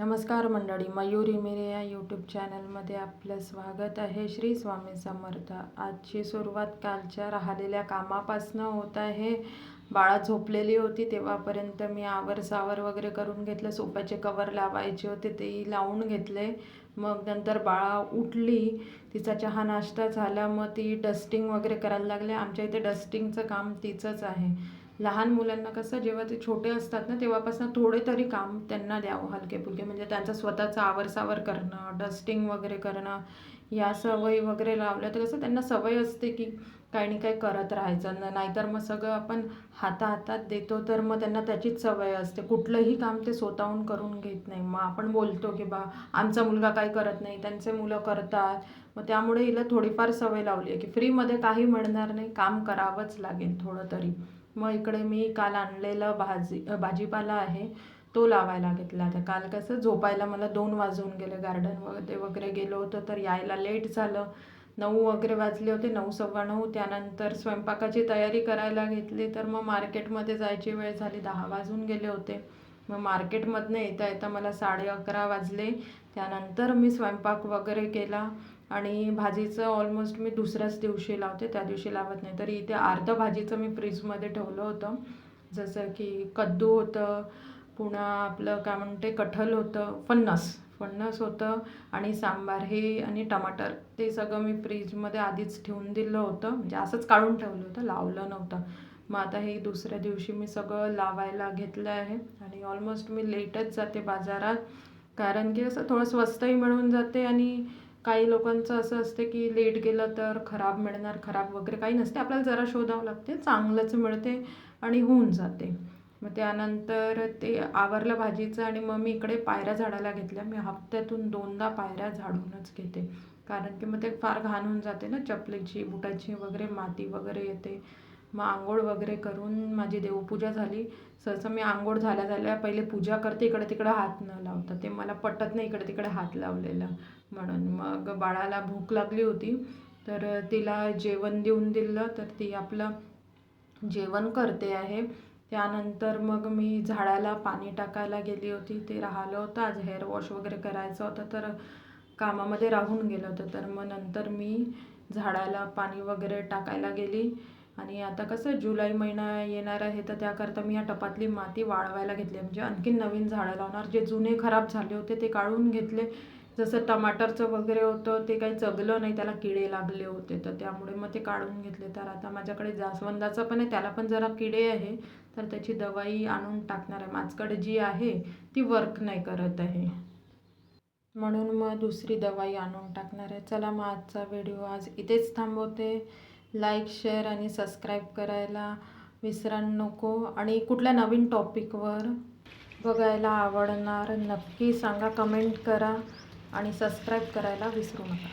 नमस्कार मंडळी मयुरी मेरे या यूट्यूब चॅनलमध्ये आपलं स्वागत आहे. श्री स्वामी समर्थ आजची सुरुवात कालच्या राहिलेल्या कामापासनं होत आहे. बाळा झोपलेली होती तेव्हापर्यंत मी आवर सावर वगैरे करून घेतलं. सोप्याचे कवर लावायचे होते तेही लावून घेतले. मग नंतर बाळा उठली. तिचा चहा नाश्ता झाला. मग ती डस्टिंग वगैरे करायला लागले. आमच्या इथे डस्टिंगचं काम तिचंच आहे. लहान मुलांना कसं जेव्हा ते छोटे असतात ना तेव्हापासून थोडे तरी काम त्यांना द्यावं हलके फुलके म्हणजे त्यांचा स्वतःचा आवरसावर करणं डस्टिंग वगैरे करणं या सवयी वगैरे लावल्या तर कसं त्यांना सवय असते की काही नाही काही करत राहायचं. नाहीतर मग सगळं आपण हाता हातात देतो तर मग त्यांना त्याचीच सवय असते. कुठलंही काम ते स्वतःहून करून घेत नाही. मग आपण बोलतो की बा आमचा मुलगा काही करत नाही त्यांचे मुलं करतात. मग त्यामुळे हिला थोडीफार सवय लावली आहे की फ्रीमध्ये काही मिळणार नाही काम करावंच लागेल थोडं तरी. मग इकडे मी काल आणलेलं भाजी भाजीपाला आहे तो लावायला घेतला आता काल कसं झोपायला मला दोन वाजून गेले गार्डन वगैरे वगैरे गेलो होतो तर यायला लेट झालं. नऊ वगैरे वाजले होते नऊ सव्वा नऊ. त्यानंतर स्वयंपाकाची तयारी करायला घेतली तर मग मार्केटमध्ये जायची वेळ झाली दहा वाजून गेले होते. मग मार्केटमधनं येता येता मला साडे अकरा वाजले. त्यानंतर मी स्वयंपाक वगैरे केला. आणि भाजीचं ऑलमोस्ट मी दुसऱ्याच दिवशी लावते त्या दिवशी लावत नाही. तरी इथे अर्धं भाजीचं मी फ्रीजमध्ये ठेवलं होतं. जसं की कद्दू होतं पुन्हा आपलं काय म्हणते कठल होतं फणस. फणस होतं आणि सांबार हे आणि टमाटर. ते सगळं मी फ्रीजमध्ये आधीच ठेवून दिलं होतं. म्हणजे असंच काढून ठेवलं होतं लावलं नव्हतं. मग आता हे दुसऱ्या दिवशी मी सगळं लावायला घेतलं आहे. आणि ऑलमोस्ट मी लेटच जाते बाजारात. कारण की असं थोडं स्वस्तही मिळून जाते आणि काही लोकांचं असं असते की लेट गेलं तर खराब मिळणार खराब वगैरे काही नसते. आपल्याला जरा शोधावं लागते चांगलंच मिळते आणि होऊन जाते. मग त्यानंतर ते आवरलं भाजीचं आणि मग मी इकडे पायऱ्या झाडायला घेतल्या. मी हप्त्यातून दोनदा पायऱ्या झाडूनच घेते. कारण की मग ते फार घाण होऊन जाते ना चपलीची बुटाची वगैरे माती वगैरे येते. मग आंघोळ वगैरे करून माझी देवपूजा झाली. सहसा मी आंघोळ झाल्या झाल्या पहिले पूजा करते इकडे तिकडे हात न लावता. ते मला पटत नाही इकडे तिकडे हात लावलेला. म्हणून मग बाळाला भूक लागली होती. तर तिला जेवण देऊन दिलं तर ती आपलं जेवण करते आहे. त्यानंतर मग मी झाडाला पाणी टाकायला गेली होती. ते राहिलं होतं. आज हेअर वॉश वगैरे करायचं होतं तर कामामध्ये राहून गेलं होतं. तर मग नंतर मी झाडाला पाणी वगैरे टाकायला गेली. आणि आता कसं जुलै महिना येणार आहे तर त्याकरता मी या टपातली माती वाळवायला घेतली म्हणजे आणखीन नवीन झाडं लावणार. जे जुने खराब झाले होते ते काढून घेतले. जसं टमाटरचं वगैरे होतं ते काही चगलं नाही. त्याला किडे लागले होते तर त्यामुळे मग ते काढून घेतले. तर आता माझ्याकडे जास्वंदाचं पण आहे. त्याला पण जरा किडे आहे. तर त्याची दवाई आणून टाकणार आहे. माझ्याकडे जी आहे ती वर्क नाही करत आहे. म्हणून मग दुसरी दवाई आणून टाकणार आहे. चला मग आजचा व्हिडिओ आज इथेच थांबवते. लाईक शेअर आणि सबस्क्राईब करायला विसरा नको. आणि कुठल्या नवीन टॉपिकवर बघायला आवडणार नक्की सांगा कमेंट करा आणि सबस्क्राईब करायला विसरू नका.